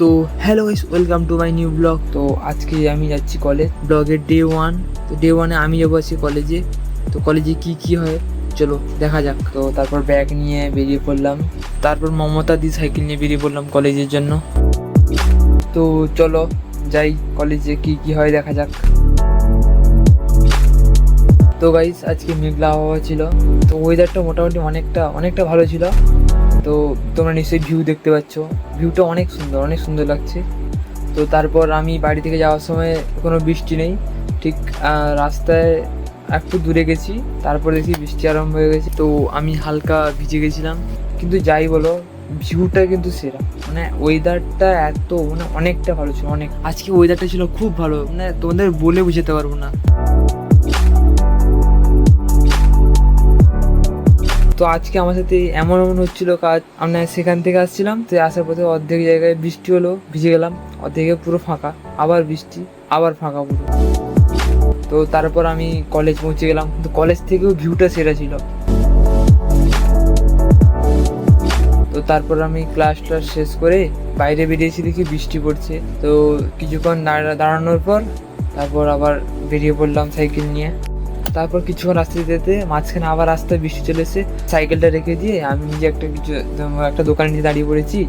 তো hello guys welcome to my new blog তো আজকে আমি যাচ্ছি কলেজ ব্লগের ডে ওয়ান তো ডে ওয়ানে আমি যাব আছি কলেজে তো কলেজে কি কি হয়? চলো, দেখা যাক। তো তারপর ব্যাগ নিয়ে বেরিয়ে পড়লাম। তারপর মমতা দি সাইকেল নিয়ে বেরিয়ে পড়লাম কলেজের জন্য। তো চলো, যাই কলেজে কি কি হয়, দেখা যাক। তো গাইস আজকে মেঘলা আবহাওয়া ছিল। তো ওয়েদারটা মোটামুটি অনেকটা অনেকটা ভালো ছিল। তো তোমরা নিশ্চয়ই ভিউ দেখতে পাচ্ছ। ভিউটা অনেক সুন্দর অনেক সুন্দর লাগছে। তো তারপর আমি বাড়ি থেকে যাওয়ার সময় কোনো বৃষ্টি নেই। ঠিক রাস্তায় একটু দূরে গেছি, তারপর দেখি বৃষ্টি আরম্ভ হয়ে গেছে। তো আমি হালকা ভিজে গেছিলাম। কিন্তু যাই বলো ভিউটা কিন্তু সেরা। মানে ওয়েদারটা এত মানে অনেকটা ভালো ছিল, অনেক। আজকে ওয়েদারটা ছিল খুব ভালো। মানে তোমাদের বলে বুঝাতে পারব না। তো আজকে আমার সাথে এমন এমন হচ্ছিল কাজ আমরা সেখান থেকে আসছিলাম, তো আসার পথে অর্ধেক জায়গায় বৃষ্টি হলো, ভিজে গেলাম, অর্ধেকে পুরো ফাঁকা, আবার বৃষ্টি, আবার ফাঁকা পুরো। তো তারপর আমি কলেজ পৌঁছে গেলাম, কিন্তু কলেজ থেকেও ভিউটা সেরা ছিল। তো তারপর আমি ক্লাস টাস শেষ করে বাইরে বেরিয়েছি দেখি বৃষ্টি পড়ছে, তো কিছুক্ষণ দাঁড়া- দাঁড়ানোর পর তারপর আবার বেরিয়ে পড়লাম সাইকেল নিয়ে। তারপর কিছুক্ষণ রাস্তা যেতে মাঝখানে আবার রাস্তায় বৃষ্টি চলে সাইকেলটা রেখে দিয়ে আমি নিজে একটা কিছু, একটা দোকানে নিয়ে দাঁড়িয়ে পড়েছি।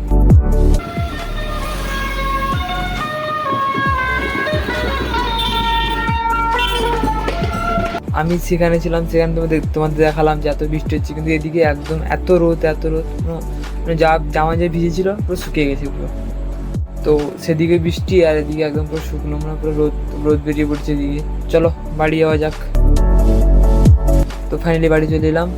আমি সেখানে ছিলাম, সেখানে তোমাদের তোমাদের দেখালাম যে এত বৃষ্টি হচ্ছে, কিন্তু এদিকে একদম এত রোদ এত রোদ মানে যা, জামা যে ভিজেছিল পুরো শুকিয়ে গেছে পুরো। তো সেদিকে বৃষ্টি আর এদিকে একদম পুরো শুকনো মানে পুরো রোদ রোদ বেরিয়ে পড়ছে এদিকে। চলো, বাড়ি যাওয়া যাক। তো ফাইনালি বাড়ি চলে এলাম।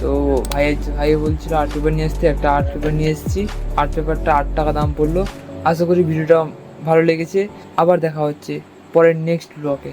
তো ভাই ভাই বলছিল আর্ট পেপার নিয়ে আসতে, একটা আর্ট পেপার নিয়ে এসেছি। আর্ট পেপারটা আট টাকা দাম পড়ল। আশা করি ভিডিওটা ভালো লেগেছে। আবার দেখা হচ্ছে পরের নেক্সট ব্লগে